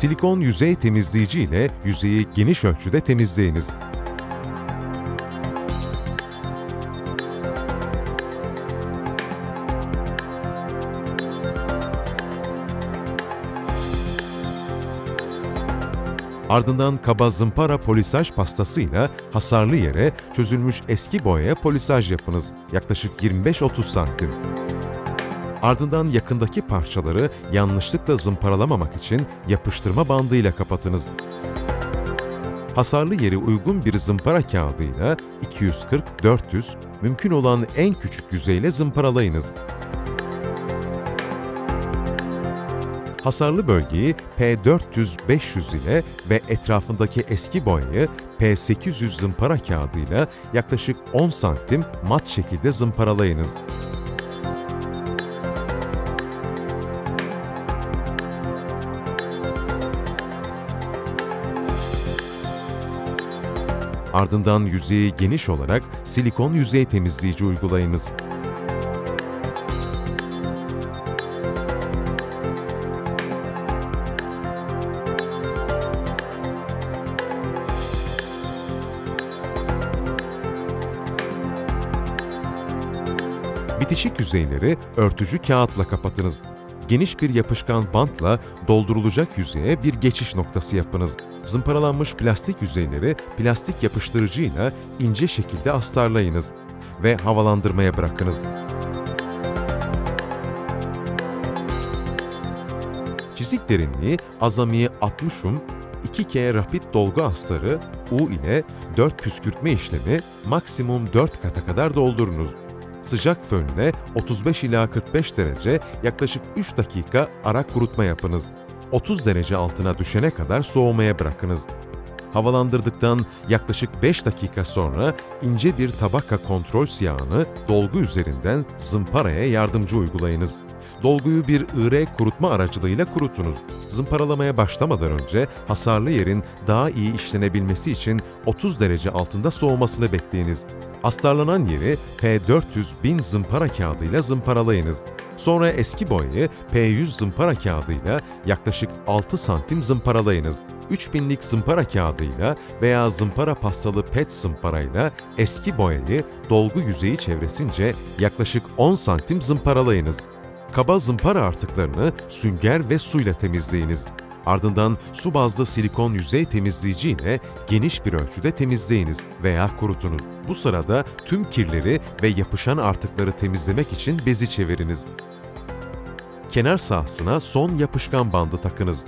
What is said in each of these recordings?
Silikon yüzey temizleyici ile yüzeyi geniş ölçüde temizleyiniz. Ardından kaba zımpara polisaj pastasıyla hasarlı yere çözülmüş eski boyaya polisaj yapınız. Yaklaşık 25-30 santim. Ardından yakındaki parçaları yanlışlıkla zımparalamamak için yapıştırma bandıyla kapatınız. Hasarlı yeri uygun bir zımpara kağıdıyla 240-400, mümkün olan en küçük yüzeyle zımparalayınız. Hasarlı bölgeyi P400-500 ile ve etrafındaki eski boyayı P800 zımpara kağıdıyla yaklaşık 10 santim mat şekilde zımparalayınız. Ardından yüzeyi geniş olarak silikon yüzey temizleyici uygulayınız. Bitişik yüzeyleri örtücü kağıtla kapatınız. Geniş bir yapışkan bantla doldurulacak yüzeye bir geçiş noktası yapınız. Zımparalanmış plastik yüzeyleri plastik yapıştırıcıyla ince şekilde astarlayınız ve havalandırmaya bırakınız. Çizik derinliği azami 60'um, 2K rapid dolgu astarı U ile 4 püskürtme işlemi maksimum 4 kata kadar doldurunuz. Sıcak fönle 35 ila 45 derece yaklaşık 3 dakika ara kurutma yapınız. 30 derece altına düşene kadar soğumaya bırakınız. Havalandırdıktan yaklaşık 5 dakika sonra ince bir tabaka kontrol siyahını dolgu üzerinden zımparaya yardımcı uygulayınız. Dolguyu bir IR kurutma aracılığıyla kurutunuz. Zımparalamaya başlamadan önce hasarlı yerin daha iyi işlenebilmesi için 30 derece altında soğumasını bekleyiniz. Astarlanan yeri P400-1000 zımpara kağıdıyla zımparalayınız. Sonra eski boyayı P100 zımpara kağıdıyla yaklaşık 6 santim zımparalayınız. 3000'lik zımpara kağıdıyla veya zımpara pastalı pet zımparayla eski boyayı dolgu yüzeyi çevresince yaklaşık 10 santim zımparalayınız. Kaba zımpara artıklarını sünger ve suyla temizleyiniz. Ardından su bazlı silikon yüzey temizleyici ile geniş bir ölçüde temizleyiniz veya kurutunuz. Bu sırada tüm kirleri ve yapışan artıkları temizlemek için bezi çeviriniz. Kenar sahasına son yapışkan bandı takınız.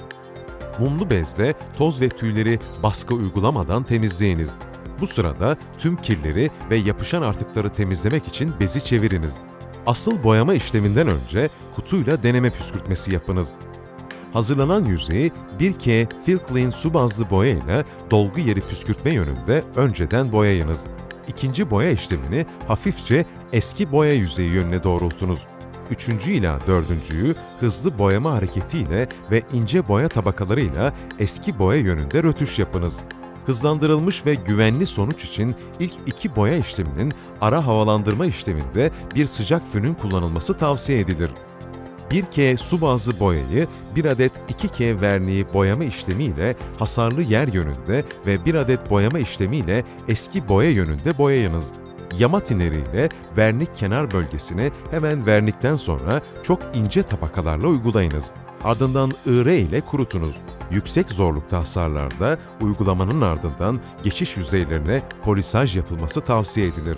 Mumlu bezle toz ve tüyleri baskı uygulamadan temizleyiniz. Bu sırada tüm kirleri ve yapışan artıkları temizlemek için bezi çeviriniz. Asıl boyama işleminden önce kutuyla deneme püskürtmesi yapınız. Hazırlanan yüzeyi 1K Filclean su bazlı boyayla dolgu yeri püskürtme yönünde önceden boyayınız. İkinci boya işlemini hafifçe eski boya yüzeyi yönüne doğrultunuz. Üçüncü ila dördüncüyü hızlı boyama hareketiyle ve ince boya tabakalarıyla eski boya yönünde rötuş yapınız. Hızlandırılmış ve güvenli sonuç için ilk iki boya işleminin ara havalandırma işleminde bir sıcak fönün kullanılması tavsiye edilir. 1K su bazlı boyayı 1 adet 2K verniği boyama işlemiyle hasarlı yer yönünde ve 1 adet boyama işlemiyle eski boya yönünde boyayınız. Yama tineriyle vernik kenar bölgesine hemen vernikten sonra çok ince tabakalarla uygulayınız. Ardından IR ile kurutunuz. Yüksek zorlukta hasarlarda uygulamanın ardından geçiş yüzeylerine polisaj yapılması tavsiye edilir.